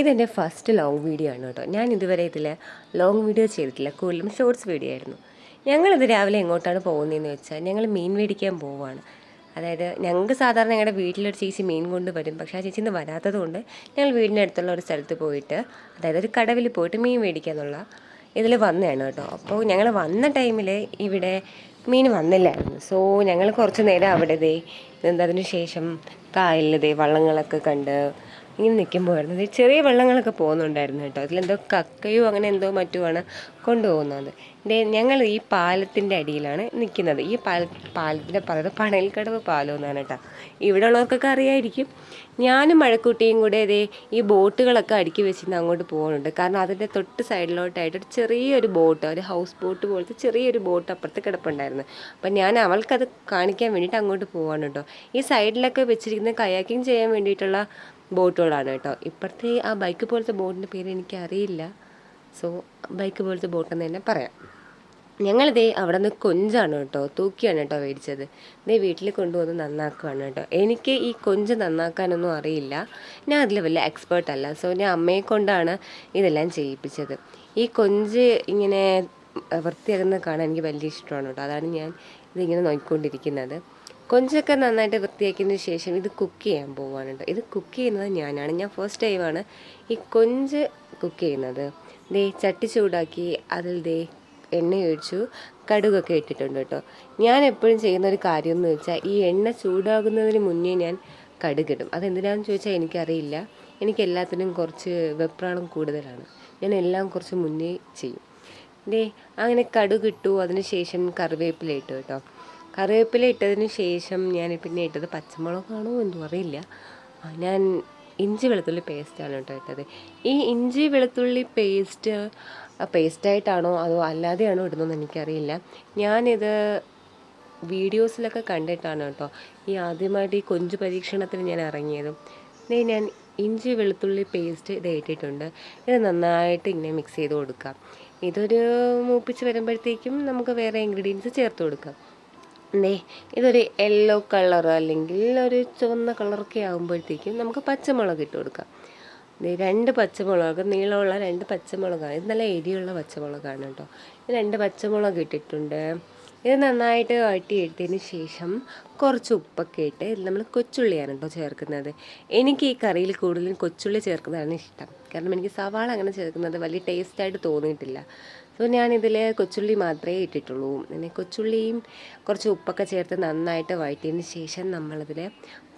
ഇതെന്റെ first long video ആണ് കേട്ടോ. ഞാൻ ഇതുവരെ ഇതിൽ ലോങ് വീഡിയോ ചെയ്തിട്ടില്ല കൂടുതലും ഷോർട്സ് വീഡിയോ ആയിരുന്നു. ഞങ്ങളിത് രാവിലെ എങ്ങോട്ടാണ് പോകുന്നതെന്ന് വെച്ചാൽ ഞങ്ങൾ മീൻ മേടിക്കാൻ പോവുകയാണ് അതായത് ഞങ്ങൾക്ക് സാധാരണ ഞങ്ങളുടെ വീട്ടിലൊരു ചേച്ചി മീൻ കൊണ്ട് വരും പക്ഷേ ആ ചേച്ചി ഇന്ന് വരാത്തത് കൊണ്ട് ഞങ്ങൾ വീടിന്റെ അടുത്തുള്ള ഒരു സ്ഥലത്ത് പോയിട്ട് അതായത് ഒരു കടവിൽ പോയിട്ട് മീൻ മേടിക്കാന്നുള്ള ഇതിൽ വന്നതാണ് കേട്ടോ. അപ്പോൾ ഞങ്ങൾ വന്ന ടൈമിൽ ഇവിടെ മീൻ വന്നില്ലായിരുന്നു. സോ ഞങ്ങൾ കുറച്ച് നേരം അവിടെ ദേ എന്താ അതിന് ശേഷം കായലിൽ ദേ വള്ളങ്ങളൊക്കെ കണ്ട് ഇങ്ങനെ നിൽക്കുമ്പോഴായിരുന്നു ചെറിയ വെള്ളങ്ങളൊക്കെ പോകുന്നുണ്ടായിരുന്നു കേട്ടോ. അതിലെന്തോ കക്കയോ അങ്ങനെ എന്തോ മറ്റുമാണ് കൊണ്ടുപോകുന്നത്. ഞങ്ങൾ ഈ പാലത്തിന്റെ അടിയിലാണ് നിൽക്കുന്നത്. ഈ പാല പാലത്തിന്റെ പറയുന്നത് പണയൽക്കടവ് പാലം എന്നാണ് കേട്ടോ. ഇവിടെ ഉള്ളവർക്കൊക്കെ അറിയായിരിക്കും. ഞാനും മഴക്കുട്ടിയും കൂടെ ദേ ഈ ബോട്ടുകളൊക്കെ അടുക്കി വെച്ചിട്ട് അങ്ങോട്ട് പോകുന്നുണ്ട്. കാരണം അതിന്റെ തൊട്ട് സൈഡിലോട്ടായിട്ട് ഒരു ചെറിയൊരു ബോട്ട് ഒരു ഹൗസ് ബോട്ട് പോലത്തെ ചെറിയൊരു ബോട്ട് അപ്പുറത്ത് കിടപ്പുണ്ടായിരുന്നു. അപ്പം ഞാൻ അവൾക്കത് കാണിക്കാൻ വേണ്ടിയിട്ട് അങ്ങോട്ട് പോവാണ് കേട്ടോ. ഈ സൈഡിലൊക്കെ വെച്ചിരിക്കുന്ന കയാക്കിങ് ചെയ്യാൻ വേണ്ടിയിട്ടുള്ള ബോട്ടുകളാണ് കേട്ടോ. ഇപ്പോഴത്തെ ആ ബൈക്ക് പോലത്തെ ബോട്ടിന്റെ പേര് എനിക്കറിയില്ല. സോ ബൈക്ക് പോലത്തെ ബോട്ടെന്ന് തന്നെ പറയാം. ഞങ്ങളിതേ അവിടെ നിന്ന് കൊഞ്ചാണ് കേട്ടോ. തൂക്കിയാണ് കേട്ടോ മേടിച്ചത്. ഇതേ വീട്ടിൽ കൊണ്ടുവന്ന് നന്നാക്കുകയാണ് കേട്ടോ. എനിക്ക് ഈ കൊഞ്ച് നന്നാക്കാനൊന്നും അറിയില്ല. ഞാൻ അതിൽ വലിയ എക്സ്പേർട്ട് അല്ല. സോ ഞാൻ അമ്മയെ കൊണ്ടാണ് ഇതെല്ലാം ചെയ്യിപ്പിച്ചത്. ഈ കൊഞ്ച് ഇങ്ങനെ വൃത്തിയാക്കുന്നത് കാണാൻ എനിക്ക് വലിയ ഇഷ്ടമാണ് കേട്ടോ. അതാണ് ഞാൻ ഇതിങ്ങനെ നോക്കിക്കൊണ്ടിരിക്കുന്നത്. കൊഞ്ചൊക്കെ നന്നായിട്ട് വൃത്തിയാക്കിയതിന് ശേഷം ഇത് കുക്ക് ചെയ്യാൻ പോവാണ് കേട്ടോ ഇത് കുക്ക് ചെയ്യുന്നത് ഞാനാണ്. ഞാൻ ഫസ്റ്റ് ടൈമാണ് ഈ കൊഞ്ച് കുക്ക് ചെയ്യുന്നത്. ദേ ചട്ടി ചൂടാക്കി അതിൽ ദേ എണ്ണ ഒഴിച്ചു കടുകൊക്കെ ഇട്ടിട്ടുണ്ട് കേട്ടോ. ഞാൻ എപ്പോഴും ചെയ്യുന്ന ഒരു കാര്യം എന്ന് വെച്ചാൽ ഈ എണ്ണ ചൂടാകുന്നതിന് മുന്നേ ഞാൻ കടുകിടും അതെന്തിനാണെന്ന് ചോദിച്ചാൽ എനിക്കറിയില്ല. എനിക്ക് എല്ലാത്തിനും കുറച്ച് വെപ്രാളം കൂടുതലാണ്. ഞാൻ എല്ലാം കുറച്ച് മുന്നേ ചെയ്യും. ദേ അങ്ങനെ കടുകിട്ടു അതിന് ശേഷം കറിവേപ്പില ഇട്ടു കേട്ടോ. കറിവേപ്പില ഇട്ടതിന് ശേഷം ഞാൻ പിന്നെ ഇട്ടത് പച്ചമുളകാണോ എന്തോ അറിയില്ല. ഞാൻ ഇഞ്ചി വെളുത്തുള്ളി പേസ്റ്റാണ് കേട്ടോ ഇട്ടത്. ഈ ഇഞ്ചി വെളുത്തുള്ളി പേസ്റ്റ് പേസ്റ്റായിട്ടാണോ അതോ അല്ലാതെയാണോ ഇടുന്നതെന്ന് എനിക്കറിയില്ല. ഞാനിത് വീഡിയോസിലൊക്കെ കണ്ടിട്ടാണ് കേട്ടോ ഈ ആദ്യമായിട്ട് ഈ കൊഞ്ച് പരീക്ഷണത്തിന് ഞാൻ ഇറങ്ങിയതും. ഇതേ ഞാൻ ഇഞ്ചി വെളുത്തുള്ളി പേസ്റ്റ് ഇത് ഇട്ടിട്ടുണ്ട്. ഇത് നന്നായിട്ട് ഇങ്ങനെ മിക്സ് ചെയ്ത് കൊടുക്കാം. ഇതൊരു മൂപ്പിച്ച് വരുമ്പോഴത്തേക്കും നമുക്ക് വേറെ ഇൻഗ്രീഡിയൻസ് ചേർത്ത് കൊടുക്കാം. ദേ ഇതൊരു യെല്ലോ കളർ അല്ലെങ്കിൽ ഒരു ചുവന്ന കളറൊക്കെ ആകുമ്പോഴത്തേക്കും നമുക്ക് പച്ചമുളക് ഇട്ട് കൊടുക്കാം. രണ്ട് പച്ചമുളക് നീളമുള്ള രണ്ട് പച്ചമുളകാണ്. ഇത് നല്ല എരിയുള്ള പച്ചമുളകാണ് കേട്ടോ. ഇത് രണ്ട് പച്ചമുളക് ഇട്ടിട്ടുണ്ട്. ഇത് നന്നായിട്ട് വഴറ്റി എടുത്തതിന് ശേഷം കുറച്ച് ഉപ്പൊക്കെ ഇട്ട് ഇതിൽ നമ്മൾ കൊച്ചുള്ളിയാണ് കേട്ടോ ചേർക്കുന്നത്. എനിക്ക് ഈ കറിയിൽ കൂടുതലും കൊച്ചുള്ളി ചേർക്കുന്നതാണ് ഇഷ്ടം. കാരണം എനിക്ക് സവാള അങ്ങനെ ചേർക്കുന്നത് വലിയ ടേസ്റ്റായിട്ട് തോന്നിയിട്ടില്ല. സോ ഞാനിതിൽ കൊച്ചുള്ളി മാത്രമേ ഇട്ടിട്ടുള്ളൂ. പിന്നെ കൊച്ചുള്ളിയും കുറച്ച് ഉപ്പൊക്കെ ചേർത്ത് നന്നായിട്ട് വഴറ്റിയതിന് ശേഷം നമ്മളതിൽ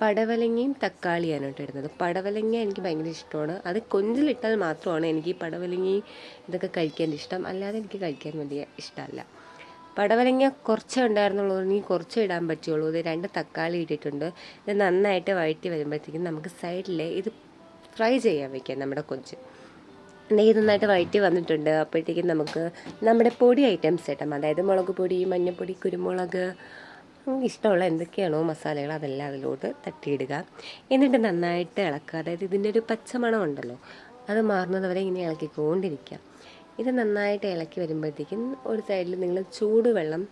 പടവലങ്ങയും തക്കാളിയാണ് കേട്ടോ ഇടുന്നത്. പടവലങ്ങ എനിക്ക് ഭയങ്കര ഇഷ്ടമാണ്. അത് കൊഞ്ചിലിട്ടാൽ മാത്രമാണ് എനിക്ക് ഈ പടവലങ്ങയും ഇതൊക്കെ കഴിക്കാൻ ഇഷ്ടം. അല്ലാതെ എനിക്ക് കഴിക്കാൻ വലിയ ഇഷ്ടമല്ല. പടവലങ്ങ കുറച്ചേ ഉണ്ടായിരുന്നുള്ളൂ. എനിക്ക് കുറച്ചേ ഇടാൻ പറ്റുള്ളൂ. ഇത് രണ്ട് തക്കാളി ഇട്ടിട്ടുണ്ട്. ഇത് നന്നായിട്ട് വഴറ്റി വരുമ്പോഴത്തേക്കും നമുക്ക് സൈഡിൽ ഇത് ഫ്രൈ ചെയ്യാൻ വയ്ക്കാം നമ്മുടെ കൊഞ്ച്. നെയ്യ് നന്നായിട്ട് വഴറ്റി വന്നിട്ടുണ്ട്. അപ്പോഴത്തേക്കും നമുക്ക് നമ്മുടെ പൊടി ഐറ്റംസ് ഇട്ടാം അതായത് മുളക് പൊടി മഞ്ഞൾപ്പൊടി കുരുമുളക് ഇഷ്ടമുള്ള എന്തൊക്കെയാണോ മസാലകൾ അതെല്ലാം അതിലോട്ട് തട്ടിയിടുക. എന്നിട്ട് നന്നായിട്ട് ഇളക്കുക. അതായത് ഇതിന്റെ ഒരു പച്ചമണം ഉണ്ടല്ലോ അത് മാറുന്നത് വരെ ഇങ്ങനെ ഇളക്കിക്കൊണ്ടിരിക്കുക. ഇത് നന്നായിട്ട് ഇളക്കി വരുമ്പോഴത്തേക്കും ഒരു സൈഡിൽ നിങ്ങൾ ചൂടുവെള്ളം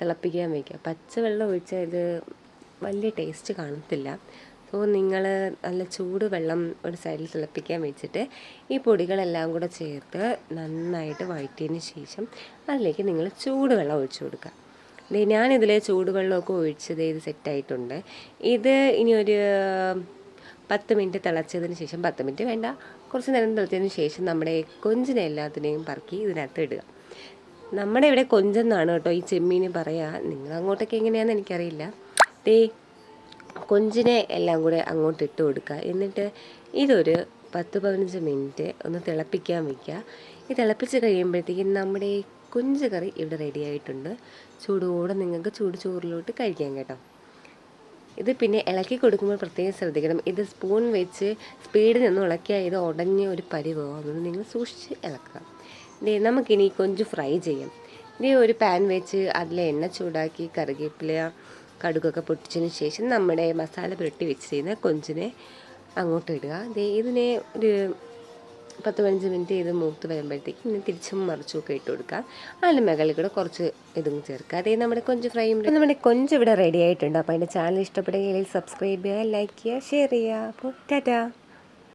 തിളപ്പിക്കാൻ വയ്ക്കുക പച്ചവെള്ളം ഒഴിച്ചാൽ ഇത് വലിയ ടേസ്റ്റ് കാണത്തില്ല. സോ നിങ്ങൾ നല്ല ചൂട് വെള്ളം ഒരു സൈഡിൽ തിളപ്പിക്കാൻ വെച്ചിട്ട് ഈ പൊടികളെല്ലാം കൂടെ ചേർത്ത് നന്നായിട്ട് വഴറ്റിയതിന് ശേഷം അതിലേക്ക് നിങ്ങൾ ചൂടുവെള്ളം ഒഴിച്ചു കൊടുക്കുക. ഞാനിതിൽ ചൂടുവെള്ളമൊക്കെ ഒഴിച്ചത് ഇത് സെറ്റായിട്ടുണ്ട്. ഇത് ഇനി ഒരു പത്ത് മിനിറ്റ് തിളച്ചതിന് ശേഷം പത്ത് മിനിറ്റ് വേണ്ട കുറച്ച് നേരം തിളച്ചതിന് ശേഷം നമ്മുടെ കൊഞ്ചിനെ എല്ലാത്തിനെയും പറക്കി ഇതിനകത്ത് ഇടുക. നമ്മുടെ ഇവിടെ കൊഞ്ചെന്നാണ് കേട്ടോ ഈ ചെമ്മീന് പറയുക നിങ്ങൾ അങ്ങോട്ടൊക്കെ എങ്ങനെയാണെന്ന് എനിക്കറിയില്ല. ദേ കൊഞ്ചിനെ എല്ലാം കൂടെ അങ്ങോട്ട് ഇട്ട് കൊടുക്കുക. എന്നിട്ട് ഇതൊരു പത്ത് പതിനഞ്ച് മിനിറ്റ് ഒന്ന് തിളപ്പിക്കാൻ വയ്ക്കുക ഈ തിളപ്പിച്ച് കഴിയുമ്പോഴത്തേക്കും നമ്മുടെ കൊഞ്ച് കറി ഇവിടെ റെഡി ആയിട്ടുണ്ട്. ചൂടോടെ നിങ്ങൾക്ക് ചൂട് ചോറിലോട്ട് കഴിക്കാം കേട്ടോ. ഇത് പിന്നെ ഇളക്കി കൊടുക്കുമ്പോൾ പ്രത്യേകം ശ്രദ്ധിക്കണം. ഇത് സ്പൂൺ വെച്ച് സ്പീഡിൽ നിന്ന് ഇളക്കിയാൽ ഇത് ഉടഞ്ഞ ഒരു പരിവോ അതുകൊണ്ട് നിങ്ങൾ സൂക്ഷിച്ച് ഇളക്കുക. ദേ നമുക്കിനി കൊഞ്ച് ഫ്രൈ ചെയ്യാം. ഇനി ഒരു പാൻ വെച്ച് അതിൽ എണ്ണ ചൂടാക്കി കറിവേപ്പില കടുകൊക്കെ പൊട്ടിച്ചതിന് ശേഷം നമ്മുടെ മസാല പുരട്ടി വെച്ചിരുന്ന കൊഞ്ചിനെ അങ്ങോട്ട് ഇടുക. ഇതിനെ ഒരു പത്ത് പതിനഞ്ച് മിനിറ്റ് ഇത് മൂത്ത് വരുമ്പോഴത്തേക്ക് ഇനി തിരിച്ചും മറിച്ചും ഒക്കെ ഇട്ട് കൊടുക്കുക. അതിന്റെ മുകളിൽ കൂടെ കുറച്ച് ഇതും ചേർക്കുക. അതേ നമ്മുടെ കൊഞ്ച് ഫ്രൈ നമ്മുടെ കൊഞ്ച് ഇവിടെ റെഡി ആയിട്ടുണ്ട്. അപ്പോൾ അതിന്റെ ചാനൽ ഇഷ്ടപ്പെടുകയാണെങ്കിൽ സബ്സ്ക്രൈബ് ചെയ്യുക ലൈക്ക് ചെയ്യുക ഷെയർ ചെയ്യുക. അപ്പോൾ ടാറ്റാ.